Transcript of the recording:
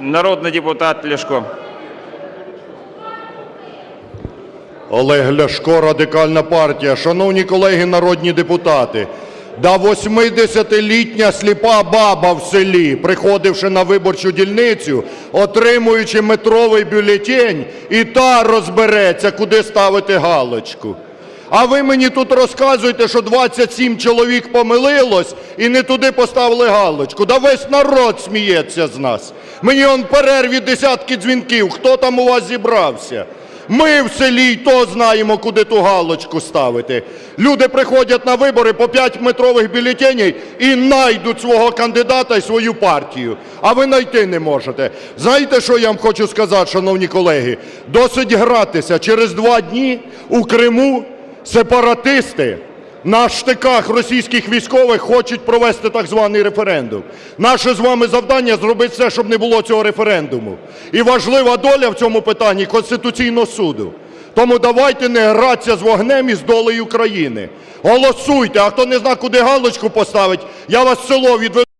Народний депутат Ляшко. Олег Ляшко, Радикальна партія. Шановні колеги народні депутати, да 80-літня сліпа баба в селі, приходивши на виборчу дільницю, отримуючи метровий бюлетень, і та розбереться, куди ставити галочку. А ви мені тут розказуєте, що 27 чоловік помилилось і не туди поставили галочку. Да весь народ сміється з нас. Мені он перерві десятки дзвінків. Хто там у вас зібрався? Ми в селі й то знаємо, куди ту галочку ставити. Люди приходять на вибори по 5 метрових бюлетеней і найдуть свого кандидата і свою партію. А ви знайти не можете. Знаєте, що я вам хочу сказати, шановні колеги? Досить гратися. Через два дні у Криму сепаратисти на штиках російських військових хочуть провести так званий референдум. Наше з вами завдання зробити все, щоб не було цього референдуму. І важлива доля в цьому питанні Конституційного суду. Тому давайте не гратися з вогнем і з долею країни. Голосуйте, а хто не знає, куди галочку поставить, я вас в село відведу.